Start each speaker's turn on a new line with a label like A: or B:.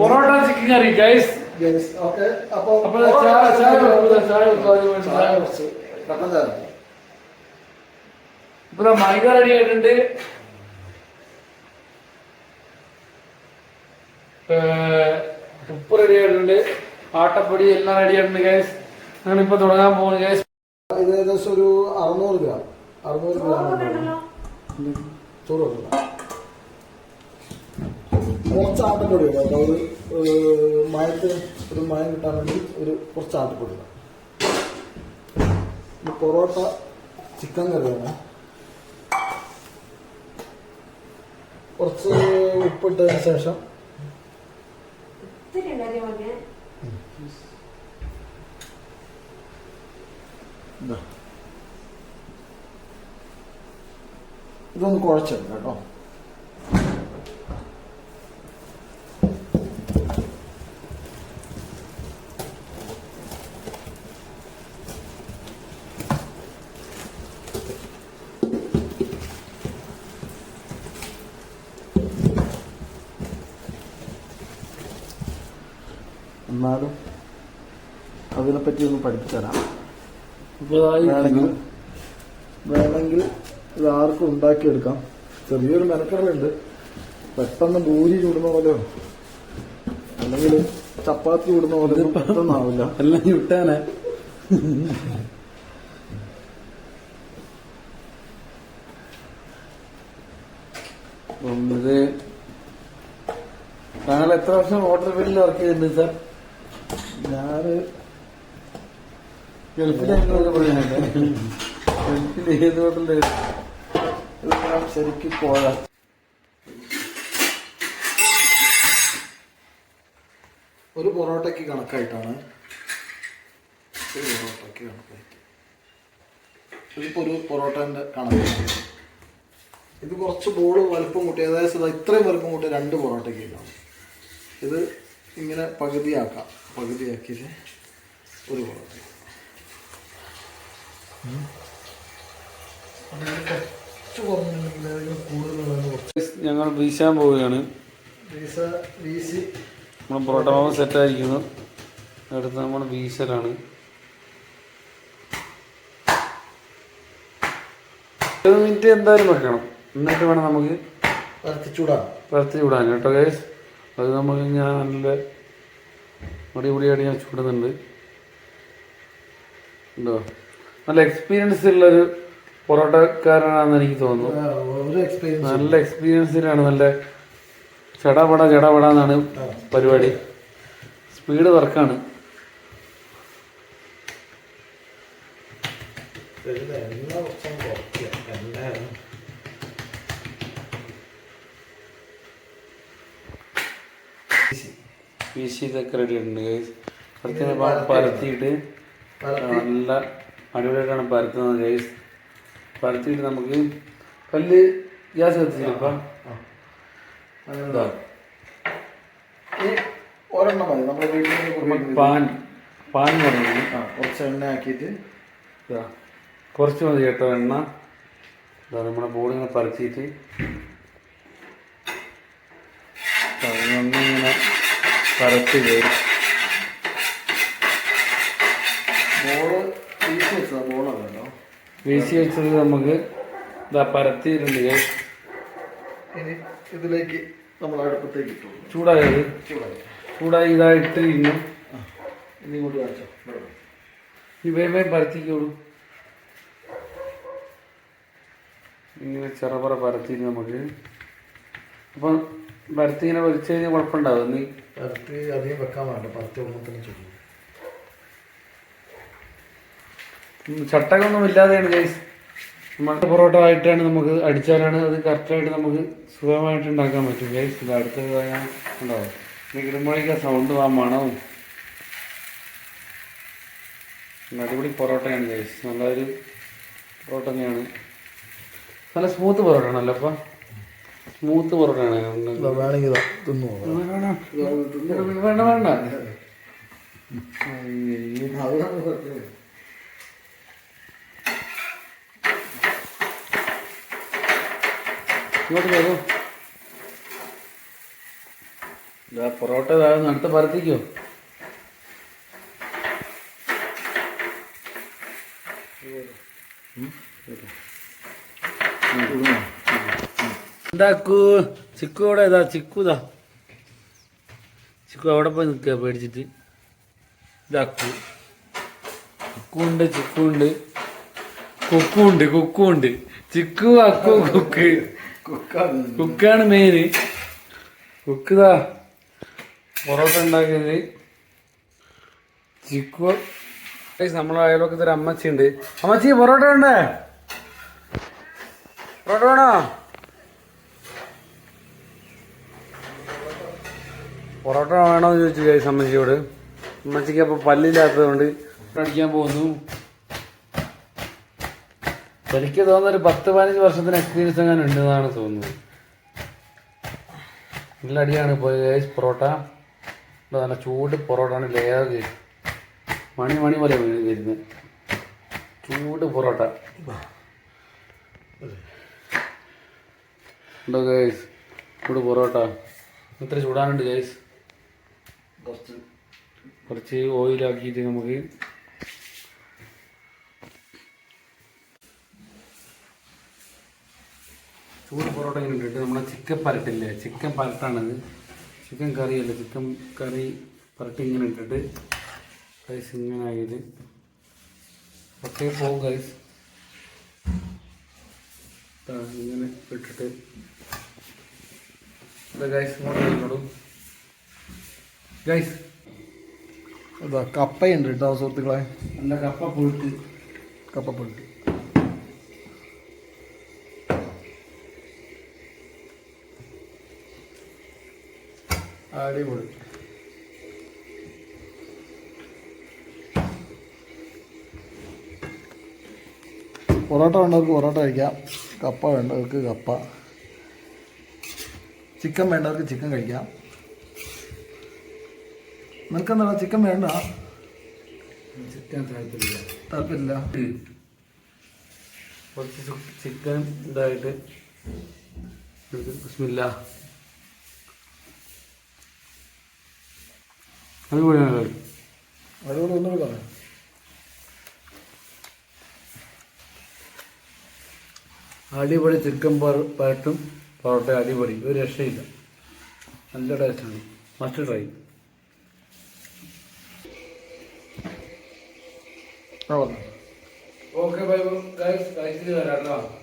A: Parotta chicken കറി guys. ഇപ്പൊ മൈക ready ആയിട്ടുണ്ട്. ഉപ്പ് റെഡി ആയിട്ടുണ്ട്. ആട്ടപ്പൊടി എല്ലാം റെഡി ആയിട്ടുണ്ട് ഗൈസ് ഇപ്പൊ തുടങ്ങാൻ പോകുന്നു ഗൈസ്
B: ഇത് ഏകദേശം ഒരു അറുന്നൂറ് ഗ്രാം. അറുന്നൂറ് ഗ്രാം. ചോറ് കുറച്ച് ആട്ടപ്പൊടി ഇടാം ഒരു മായത്ത് മയത്തിന് ഒരു മയം കിട്ടാൻ വേണ്ടി ഒരു കുറച്ച് ആട്ടപ്പൊടി ഇടാം പൊറോട്ട ചിക്കൻ കറിയാണ്. കുറച്ച് ഉപ്പിട്ടതിന് ശേഷം. ഇതൊന്ന് കുഴച്ചിട്ടുണ്ട് കേട്ടോ. എന്നാലും അതിനെപ്പറ്റി ഒന്ന് പഠിച്ചു തരാം വേണമെങ്കിൽ വേണമെങ്കിൽ ഇത് ആർക്കും ഉണ്ടാക്കിയെടുക്കാം. ചെറിയൊരു മെനക്കടലുണ്ട്. പെട്ടെന്ന് ഭൂരി ചൂടുന്ന പോലെയോ? അല്ലെങ്കിൽ ചപ്പാത്തി ചൂടുന്ന പോലെ പെട്ടെന്നാവില്ല.
A: എല്ലാം ചുട്ടാനെ. അപ്പം ഇത് താങ്കൾ എത്ര വർഷം വാട്ടർ ബില്ല് വർക്ക് ചെയ്യുന്നുണ്ട് സാർ?
B: ഞാൻ
A: ഗൾഫിലായിരുന്നു പറയുന്നത്
B: ഒരു പൊറോട്ടയ്ക്ക് കണക്കായിട്ടാണ്. ഒരു പൊറോട്ടയ്ക്ക് കണക്കായിട്ട്. ഇതിപ്പോ ഒരു കണക്കാണ് ഇത് കുറച്ച് ബോൾ വലുപ്പം കൂട്ടി അതായത് ഇതാ ഇത്രയും വലുപ്പം കൂട്ടി രണ്ട് പൊറോട്ടയ്ക്ക് ഇത് ഇങ്ങനെ പകുതിയാക്കാം. പകുതിയാക്കിയിട്ട് ഒരു കുളത്തിൽ
A: ഞങ്ങൾ വീശാൻ പോവുകയാണ്.
B: വീസ വീസി
A: നമ്മൾ പൊറോട്ട മാവ് സെറ്റായിരിക്കുന്നു. അടുത്ത് നമ്മൾ വീശലാണ്. മിനിറ്റ് എന്തായാലും വെക്കണം. എന്നിട്ട് വേണം നമുക്ക്
B: പരത്തിച്ചൂടാണ്
A: പരത്തി ചൂടാൻ കേട്ടോ ഗൈസ് അത് നമുക്ക് ഞാൻ നല്ല അടിപൊളിയായിട്ട് ഞാൻ ചൂടുന്നുണ്ട്. ഉണ്ടോ? നല്ല എക്സ്പീരിയൻസ് ഉള്ളൊരു പൊറോട്ടക്കാരനാണെന്ന് എനിക്ക് തോന്നുന്നു. നല്ല എക്സ്പീരിയൻസിലാണ് നല്ല ചടപട ചടപട എന്നാണ് പരിപാടി. സ്പീഡ് വർക്കാണ്
B: എണ്ണ
A: പീസ് ഇതൊക്കെ റെഡി ആയിട്ടുണ്ട് ഗൈസ് അടുത്ത പരത്തിയിട്ട് നല്ല അടിപൊളിയായിട്ടാണ് പരത്തുന്നത് ഗൈസ് പരത്തിയിട്ട് നമുക്ക് കല്ല് ഗ്യാസ് കത്തിച്ചില്ലപ്പം
B: അങ്ങനെ ഈ ഒരെണ്ണം മതി. നമ്മുടെ വീട്ടിൽ
A: നമുക്ക് പാൻ പാൻ പറഞ്ഞു
B: ആ കുറച്ച് എണ്ണ ആക്കിയിട്ട്.
A: കുറച്ച് മതി കേട്ടോ എണ്ണ. ഇതാ നമ്മുടെ ബോർഡ് ഇങ്ങനെ പരത്തിയിട്ട്. ഒന്നിങ്ങനെ പരത്തി വരും.
B: ബോൾ വീശി വെച്ചതാ ബോളാണ് കേട്ടോ
A: വീശി വെച്ചത് നമുക്ക് ഇതാ പരത്തിയിട്ടുണ്ട്.
B: ഇനി ഇതിലേക്ക് നമ്മൾ അടുപ്പത്തേക്ക് ഇട്ടു.
A: ചൂടായത്
B: ചൂടായി.
A: ചൂടായി ഇതായിട്ട് ഇന്നും
B: ഇനി ഇങ്ങോട്ട് കാണിച്ചോ.
A: ഈ വേഗം വേഗം പരത്തിക്കോളൂ. ഇങ്ങനെ ചെറപറ പരത്തിയിട്ട് നമുക്ക്. അപ്പം പരത്തി ഇങ്ങനെ വലിച്ചു കഴിഞ്ഞാൽ കുഴപ്പമുണ്ടാവും? നീ
B: പരത്തി അധികം വെക്കാൻ വേണ്ട പരത്തി ഒന്നത്തിന് ചുറ്റും.
A: ചട്ടകൊന്നും ഇല്ലാതെയാണ് ഗൈസ്. മട്ട പൊറോട്ട ആയിട്ടാണ് നമുക്ക് അടിച്ചാലാണ് അത് കറക്റ്റായിട്ട് നമുക്ക് സുഖമായിട്ട് ഉണ്ടാക്കാൻ പറ്റും. ഗൈസ് ഇത് അടുത്ത ഞാൻ ഉണ്ടാവും ഇനി കിടുമ്പോഴേക്ക് സൗണ്ട് ആ മണവും. അടിപൊളി പൊറോട്ടയാണ് ഗൈസ്. നല്ലൊരു പൊറോട്ട തന്നെയാണ്. നല്ല സ്മൂത്ത് പൊറോട്ട ആണല്ലോ അപ്പം സ്മൂത്ത് പൊറോട്ടയാണ്
B: വേണമെങ്കിൽ തിന്നു.
A: വേണ്ട വേണ്ട. ഇങ്ങോട്ട് പൊറോട്ട ഇതാ അടുത്ത് പരത്തിക്കോ എന്താക്കൂ ചിക്കു അവിടെ ഇതാ ചിക്കുതാ ചിക്കു അവിടെ പോയി നിൽക്കുക പേടിച്ചിട്ട്. ഇതാക്കൂ ചിക്കുണ്ട് ചിക്കുണ്ട്. കുക്കുണ്ട് കുക്കുണ്ട്. ചിക്കു അക്കു കുക്ക്.
B: കുക്കാണ്
A: മെയിന് കുക്കുതാ പൊറോട്ട ഉണ്ടാക്കിയത്. ചിക്കു. നമ്മളെ അയൽവക്കത്തൊരു അമ്മച്ചി ഉണ്ട് അമ്മച്ചി പൊറോട്ട ഉണ്ടേ പൊറോട്ട വേണോ? പൊറോട്ട വേണോന്ന് ചോദിച്ചു ഗൈസ് അമ്മച്ചിയോട്. അമ്മച്ചിക്ക് അപ്പൊ പല്ലില്ലാത്തതുകൊണ്ട് അടിക്കാൻ പോകുന്നു. എനിക്ക് തോന്നുന്ന ഒരു പത്ത് പതിനഞ്ച് വർഷത്തിന് എക്സ്പീരിയൻസ് അങ്ങനെ ഉണ്ടെന്നാണ് തോന്നുന്നത്. നല്ല അടിയാണ് ഇപ്പോൾ പൊറോട്ട. നല്ല ചൂട് പൊറോട്ട ആണ് ലെയർ. മണി മണി പോലെ വരുന്നത്. ചൂട് പൊറോട്ട. ഉണ്ടോ ഗൈസ് ചൂട് പൊറോട്ട. ഇത്ര ചൂടാനുണ്ട് ഗൈസ്
B: കുറച്ച്
A: കുറച്ച് ഓയിലാക്കിയിട്ട് നമുക്ക് ചൂട് പൊറോട്ട ഇങ്ങനെ ഇട്ടിട്ട് നമ്മുടെ ചിക്കൻ പരട്ടില്ലേ? ചിക്കൻ പരട്ടാണത്. ചിക്കൻ കറിയല്ല ചിക്കൻ കറി പരട്ടി ഇങ്ങനെ ഇട്ടിട്ട് റൈസ് ഇങ്ങനെ ആയത് ഒക്കെ പോകും റൈസ് ഇങ്ങനെ ഇട്ടിട്ട്. ഗൈസ് ഇങ്ങോട്ട് ഗൈസ്
B: ഇതാ കപ്പയുണ്ട് കേട്ടോ സുഹൃത്തുക്കളെ.
A: നല്ല കപ്പ പുഴുക്ക്.
B: കപ്പപ്പുഴുക്ക് അടിപൊളി. പൊറോട്ട വേണ്ടവർക്ക് പൊറോട്ട കഴിക്കാം. കപ്പ വേണ്ടവർക്ക് കപ്പ. ചിക്കൻ വേണ്ടവർക്ക് ചിക്കൻ കഴിക്കാം. നിനക്കെന്താ ചിക്കൻ വേണ്ട?
A: ചിക്കൻ താല്പര്യമില്ല
B: താല്പര്യമില്ല
A: കുറച്ച് ചിക്കൻ ഇതായിട്ട്
B: ഒന്നുകൂടി പറയാം
A: അടിപൊളി ചിക്കൻ പര- പരട്ടും പൊറോട്ട അടിപൊളി. ഒരു രക്ഷയില്ല. നല്ല ടേസ്റ്റാണ്. മസ്റ്റ് ട്രൈ
B: ആ പറഞ്ഞു
A: ഓക്കെ ബൈ ഗൈസ് ഗൈസിൽ വരാം